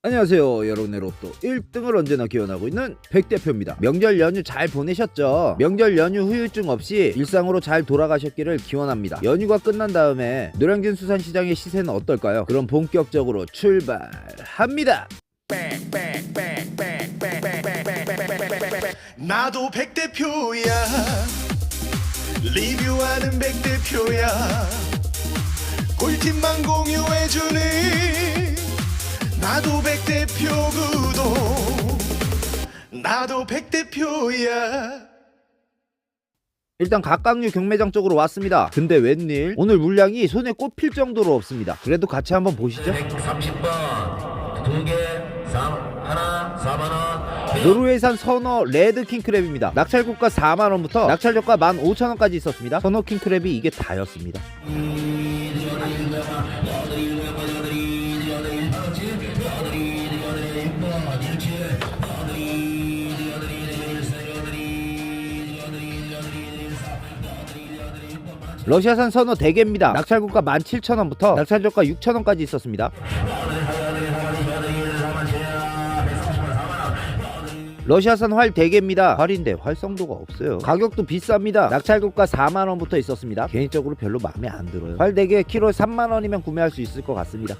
안녕하세요 여러분의 로또. 1등을 언제나 기원하고 있는 백대표입니다. 명절 연휴 잘 보내셨죠? 명절 연휴 후유증 없이 일상으로 잘 돌아가셨기를 기원합니다. 연휴가 끝난 다음에 노량진 수산시장의 시세는 어떨까요? 그럼 본격적으로 출발합니다. 나도 백대표야. 리뷰하는 백대표야. 꿀팁만 공유해주는 나도 백대표 구독 나도 백대표야. 일단 각각류 경매장 쪽으로 왔습니다. 근데 웬일? 오늘 물량이 손에 꼽힐 정도로 없습니다. 그래도 같이 한번 보시죠. 130번. 두개 하나 4만원. 노르웨이산 선어 레드 킹크랩입니다. 낙찰고가 4만원부터 낙찰저가 15,000원까지 있었습니다. 선어 킹크랩이 이게 다였습니다 러시아산 선어 대게입니다. 낙찰고가 17,000원부터 낙찰저가 6,000원까지 있었습니다. 러시아산 활 대게입니다. 활인데 활성도가 없어요. 가격도 비쌉니다. 낙찰고가 4만 원부터 있었습니다. 개인적으로 별로 마음에 안 들어요. 활 대게 키로에 3만 원이면 구매할 수 있을 것 같습니다.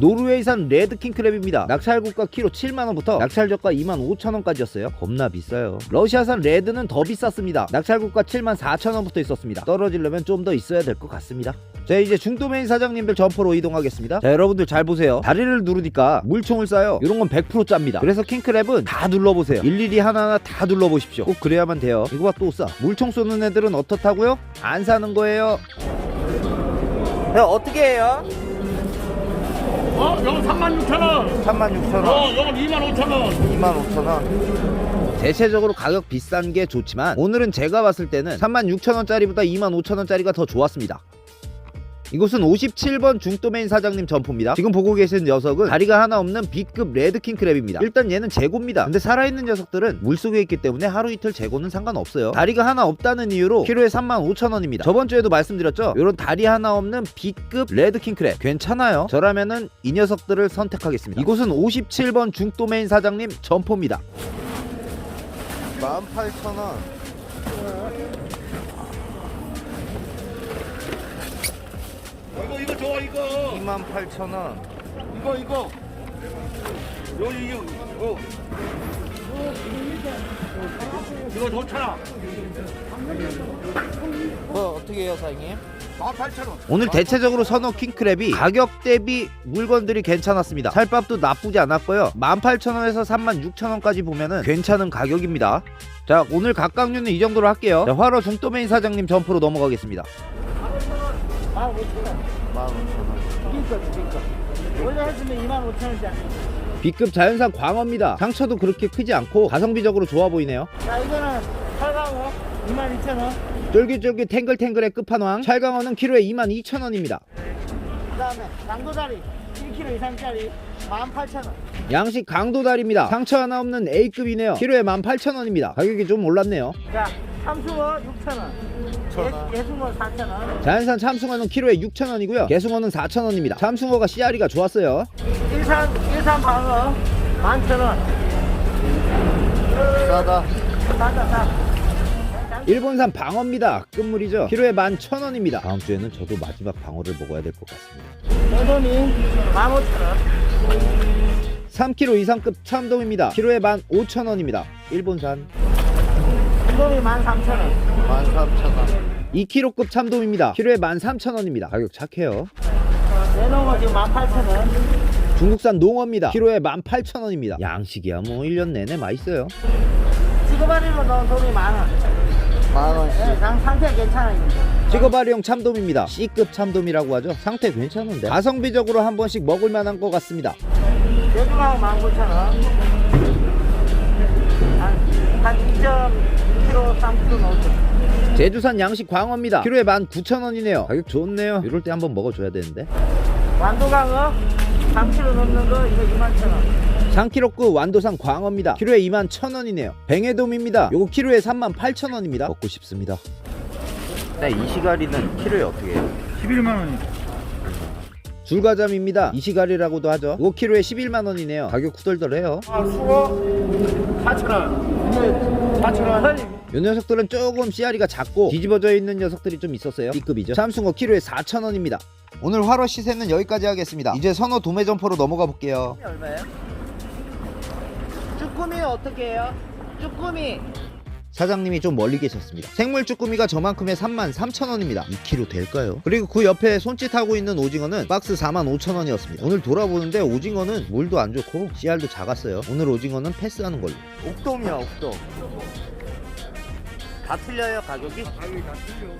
노르웨이산 레드킹 크랩입니다. 낙찰고가 키로 7만원부터 낙찰저가 2만 5천원까지였어요. 겁나 비싸요. 러시아산 레드는 더 비쌌습니다. 낙찰고가 7만 4천원부터 있었습니다. 떨어지려면 좀 더 있어야 될 것 같습니다. 자 이제 중도 메인 사장님들 점퍼로 이동하겠습니다. 자 여러분들 잘 보세요. 다리를 누르니까 물총을 쏴요. 이런 건 100% 짭니다. 그래서 킹크랩은 다 눌러보세요. 일일이 하나하나 다 눌러보십시오. 꼭 그래야만 돼요. 이거 봐또 쏴. 물총 쏘는 애들은 어떻다고요? 안 사는 거예요. 야 어떻게 해요? 어? 이건 36,000원. 36,000원. 어, 이건 25,000원. 25,000원. 대체적으로 가격 비싼 게 좋지만 오늘은 제가 봤을 때는 36,000원짜리보다 25,000원짜리가 더 좋았습니다. 이곳은 57번 중도메인 사장님 점포입니다. 지금 보고 계신 녀석은 다리가 하나 없는 B급 레드킹 크랩입니다. 일단 얘는 재고입니다. 근데 살아있는 녀석들은 물속에 있기 때문에 하루 이틀 재고는 상관없어요. 다리가 하나 없다는 이유로 키로에 35,000원입니다. 저번 주에도 말씀드렸죠? 이런 다리 하나 없는 B급 레드킹 크랩 괜찮아요. 저라면은 이 녀석들을 선택하겠습니다. 이곳은 57번 중도메인 사장님 점포입니다. 18,000원. 이거, 이거 좋아, 이거. 28,000원. 이거, 이거. 여기, 이거. 이거. 이거 좋잖아. 뭐 어떻게 해요, 사장님? 18,000원. 오늘 대체적으로 선호 킹크랩이 가격 대비 물건들이 괜찮았습니다. 살밥도 나쁘지 않았고요. 18,000원에서 36,000원까지 보면은 괜찮은 가격입니다. 자, 오늘 각각류는 이 정도로 할게요. 자, 화로 중도메인 사장님 점프로 넘어가겠습니다. 15,000원. 15,000원. 빈거지, 빈거. 원래 했으면 25,000원짜리. B급 자연산 광어입니다. 상처도 그렇게 크지 않고 가성비적으로 좋아 보이네요. 자, 이거는 철강어 22,000원. 쫄깃쫄깃 탱글탱글의 끝판왕. 찰강어는 키로에 22,000원입니다. 그 다음에 양도다리 1kg 이상짜리 18,000원. 양식 강도다리입니다. 상처 하나 없는 A급이네요. 키로에 18,000원입니다. 가격이 좀 올랐네요. 자, 참숭어 6,000원. 예, 예숭어 4,000원. 자연산 참숭어는 키로에 6,000원이고요. 개숭어는 4,000원입니다. 참숭어가 씨알이가 좋았어요. 일산, 일산 방어 11,000원. 싸다. 싸다, 싸. 일본산 방어입니다. 끝물이죠. 키로에 11,000원입니다. 다음 주에는 저도 마지막 방어를 먹어야 될 것 같습니다. 대돈이 15,000원. 3kg 이상급 참돔입니다. 키로에 15,000원입니다. 일본산. 대돈이 13,000원. 2kg급 참돔입니다. 키로에 13,000원입니다. 가격 착해요. 내놓은 지금 18,000원. 중국산 농어입니다. 키로에 18,000원입니다. 양식이야 뭐 1년 내내 맛있어요. 지구바리로 넣은 돈이 만원. 만원씩. 예, 상, 상태 괜찮아요. 직업아리용 참돔입니다. C급 참돔이라고 하죠. 상태 괜찮은데. 가성비적으로 한 번씩 먹을 만한 것 같습니다. 대중하고 19,000원. 제주산 양식 광어입니다. 키로에 19,000원이네요. 가격 좋네요. 이럴 때 한번 먹어줘야 되는데. 완도강어 3kg 넣는 거 이거 21,000원. 3kg급 완도산 광어입니다. 키로에 21,000원이네요. 뱅에돔입니다. 요거 키로에 38,000원입니다. 먹고 싶습니다. 네, 이 시가리는 키로에 어떻게 해요? 11만 원이. 줄과잠입니다. 이시가리라고도 하죠. 5kg에 11만 원이네요. 가격 후덜덜해요. 아, 수어 4천 원. 4천 원. 요 녀석들은 조금 씨알이가 작고 뒤집어져 있는 녀석들이 좀 있었어요. B급이죠. 삼숭어 키로에 4,000원입니다. 오늘 활어 시세는 여기까지 하겠습니다. 이제 선어 도매 점포로 넘어가 볼게요. 얼마예요? 쭈꾸미 어떻게 해요? 쭈꾸미 사장님이 좀 멀리 계셨습니다. 생물 쭈꾸미가 저만큼에 33,000원입니다. 2kg 될까요? 그리고 그 옆에 손짓하고 있는 오징어는 박스 45,000원이었습니다. 오늘 돌아보는데 오징어는 물도 안 좋고 씨알도 작았어요. 오늘 오징어는 패스하는 걸로. 옥돔이야 옥돔 다 틀려요 가격이? 가격이 다 틀려.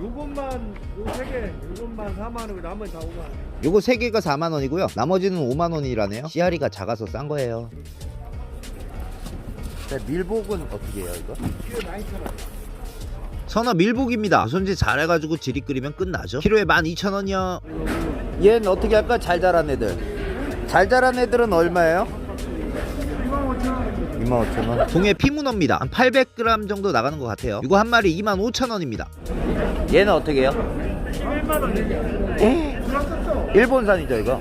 요것만 요 세 개, 요것만 4만 원, 나머지 다 5만 원. 요거 3개가 4만원이고요. 나머지는 5만원이라네요. 씨알이가 작아서 싼 거예요. 네, 밀복은 어떻게 해요 이거? 키로 9천 원. 선어 밀복입니다. 손질 잘해가지고 지리 끓이면 끝나죠. 키로에 12,000원이요. 얘는 어떻게 할까? 잘 자란 애들 잘 자란 애들은 얼마예요? 25,000원 동해 피문어입니다. 한 800g 정도 나가는 것 같아요. 이거 한 마리 25,000원입니다. 얘는 어떻게 해요? 1만 원. 에? 일본산이죠 이거?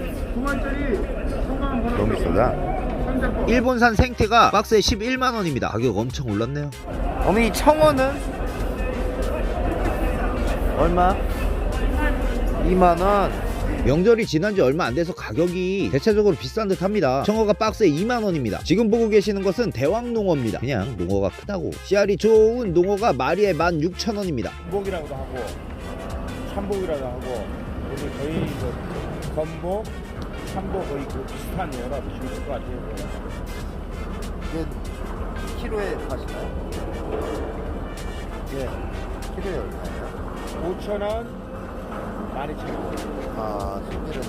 너무 비싸다. 일본산 생태가 박스에 11만원입니다. 가격 엄청 올랐네요. 어머니 청어는? 얼마? 2만원 명절이 지난 지 얼마 안 돼서 가격이 대체적으로 비싼 듯 합니다. 청어가 박스에 2만원입니다. 지금 보고 계시는 것은 대왕농어입니다. 그냥 농어가 크다고. 씨알이 좋은 농어가 마리에 16,000원입니다. 목이라고도 하고 참복이라고 하고 오늘 저희 그 건복, 참복 거의 그 비슷한 여러 보시면 될것 같아요. 이게 키로에 파시나요? 예 키로에 얼마예요? 5천 원, 12,000원. 아 손질은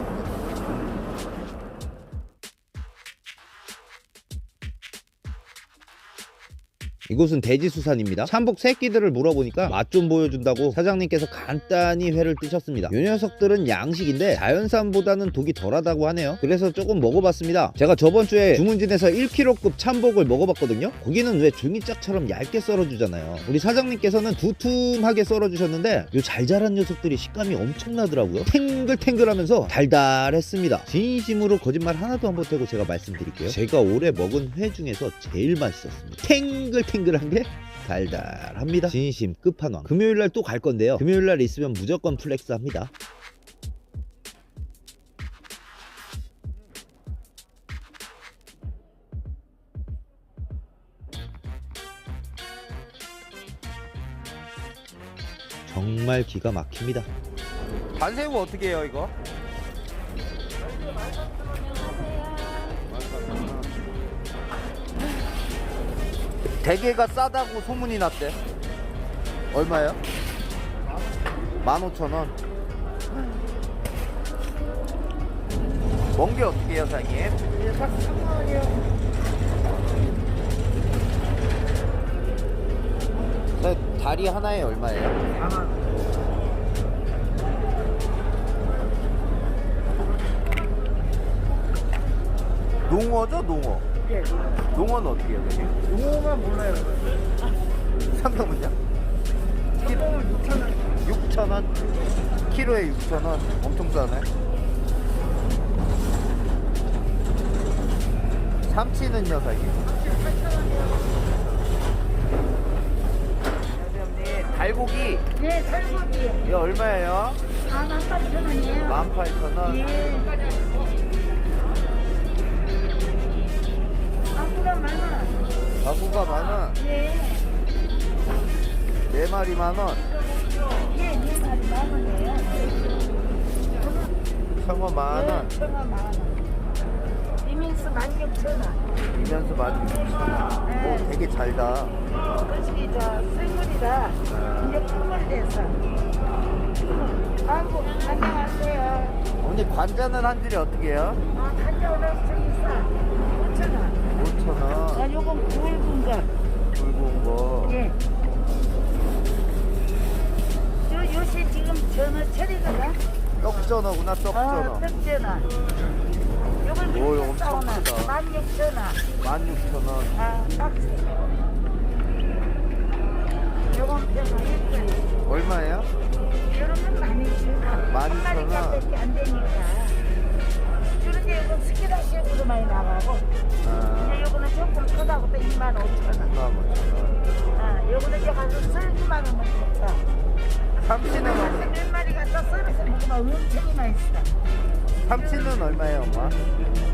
이곳은 대지수산입니다. 참복 새끼들을 물어보니까 맛 좀 보여준다고 사장님께서 간단히 회를 뜨셨습니다. 이 녀석들은 양식인데 자연산보다는 독이 덜하다고 하네요. 그래서 조금 먹어봤습니다. 제가 저번 주에 주문진에서 1kg급 참복을 먹어봤거든요. 고기는 왜 종이짝처럼 얇게 썰어주잖아요. 우리 사장님께서는 두툼하게 썰어주셨는데 이잘 자란 녀석들이 식감이 엄청나더라고요. 탱글탱글하면서 달달했습니다. 진심으로 거짓말 하나도 안 보태고 제가 말씀드릴게요. 제가 올해 먹은 회 중에서 제일 맛있었습니다. 탱글탱글 한 게 달달합니다. 진심 끝판왕. 금요일 날 또 갈 건데요. 금요일 날 있으면 무조건 플렉스 합니다. 정말 기가 막힙니다. 반새우 어떻게 해요 이거? 대게가 싸다고 소문이 났대 얼마예요? 15,000원 멍게 어떻게 해요 사장님? 네, 다리 하나에 얼마예요? 농어죠 농어 농어는 어떻게 해요 사장님? 용어가 몰라요. 상금은요? 키로 6,000원 6,000원? 키로에 6,000원 엄청 싸네 삼치는요 사장님? 사장님 달고기 네, 살고기. 이거 얼마예요? 아, 만팔천 원이에요. 18,000원 예. 가구가 만원 예. 4마리 만 원 예, 네 마리 만 원이에요. 청어 만 원 예, 청어 만 원. 이민수 만 육천 원. 이면수 16,000원 오 되게 잘다 그것이 저 생물이라 이제 품을 내서. 아이고, 안녕하세요. 언니 관자는 한 줄이 어떻게 해요? 아, 간장 저기 있어. 5천 원. 5,000원 떡전어구나 어, 떡전어 떡전어. 요건 오, 이거 이렇게 엄청 싸우나? 크다. 16,000원. 16,000원 아, 박스. 요건 얼마예요? 여름은 많이 주고 많이 한 마리 주나? 값밖에 안 되니까 그런데 이거 스키다시에도 많이 나가고 아, 근데 요거는 조금 크다고 또 2만 5천 원 2만 5천 원. 아, 요거는 이제 가서 쓸기만 하면 좋다 삼치는 얼마? 몇 마리가 또 먹으면 엄청이 맛있어 삼치는 얼마예요, 엄마?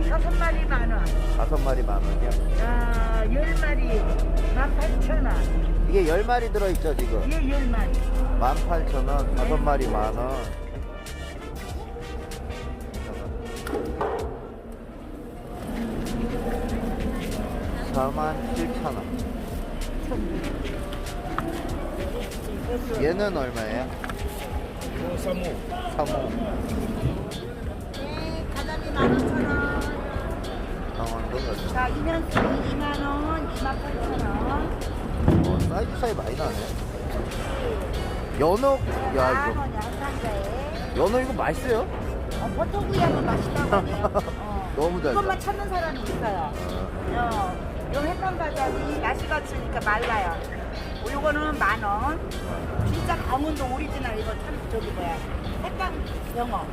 다섯 마리 만 원, 다섯 마리 만 원이요. 아, 열 마리 만 팔천 원, 이게 열 마리 들어있죠, 지금? 얘열 마리. 만 팔천 원, 다섯 마리 만 원. 사만 칠천 원. 얘는 얼마예요? 사모. 사모. 네, 가자미 만 오천 원. 강원도 가죠. 자, 이면수 2만 원, 2만 8천 원. 어, 사이즈 차이 많이 나네. 연어, 야 만 이거 원, 양상자에. 연어 이거 맛있어요? 어, 보통구이 하면 맛있다고 하네요. 어. 너무 잘. 이것만 찾는 사람이 있어요. 어, 요 햇반 가자미 날씨가 추우니까 말라요. 어, 요거는 만 원. 진짜 강원도 오리지널 이거 참 저기 뭐야 햇반 영어.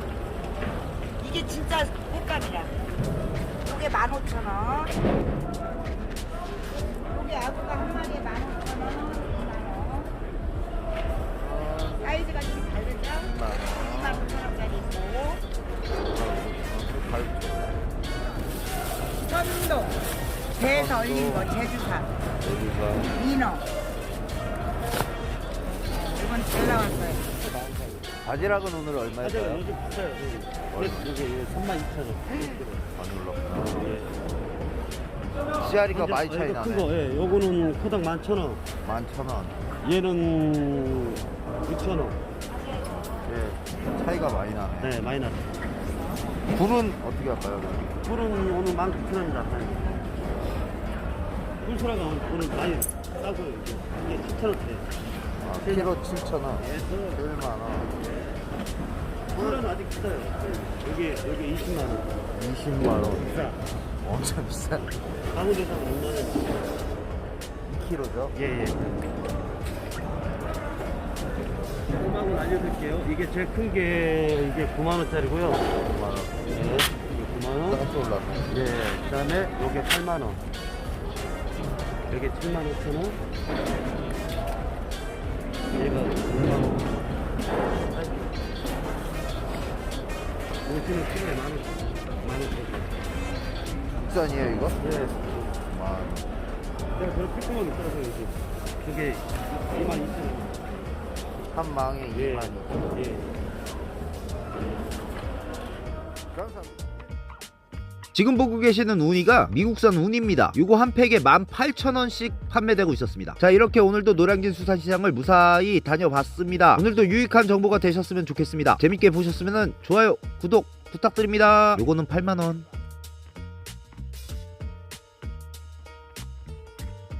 이게 진짜 햇감이라. 요게 만 오천 원. 요게 아구가 한 마리에 만 오천 원, 이만 원. 사이즈가 좀 다르죠? 2만 5천 원짜리 있고. 천동. 배에서 얼린 거 제주산. 여기가 민어. 이건 잘 나왔어요. 바지락은 오늘 얼마일까요? 요즘 비싸요. 여기. 이게 3만 2천 원. 많이 올랐구나. 씨알이가 많이 차이 큰 나네. 거, 예. 요거는 코당 11,000원. 만천 원. 얘는 6,000원. 예, 차이가 많이 나네. 네, 많이 났어. 굴은 어떻게 할까요? 그럼? 꿀은 오늘 19,000원이다. 꿀소라가 오늘 많이 싸고요. 이게, 이게 7,000원대. 아, 키로 7천 원. 7만 원. 꿀은 아직 비싸요. 여기, 여기 20만 원. 20만 원. 비싸. 엄청 비싸. 강원도에서 5만 원. 2kg죠? 예, 예. 호박은 알려드릴게요. 이게 제일 큰 게 이게 9만 원짜리고요. 5만 원. 예. 이게 9만 원. 깜짝 올랐네. 예, 그 다음에 요게 8만원. 요게 7만 5천 원. 얘가 6만원. 오시는 키로에 만원. 만원. 국산이에요, 이거? 예. 만 원. 내가 그런 피크만 있어서 여기. 그게 2만 2천원. 한 망에 예. 2만 2천 원. 예. 감사합니다. 지금 보고 계시는 우니가 미국산 우니입니다. 요거 한 팩에 18,000원씩 판매되고 있었습니다. 자, 이렇게 오늘도 노량진 수산시장을 무사히 다녀봤습니다. 오늘도 유익한 정보가 되셨으면 좋겠습니다. 재밌게 보셨으면 좋아요, 구독 부탁드립니다. 요거는 8만원.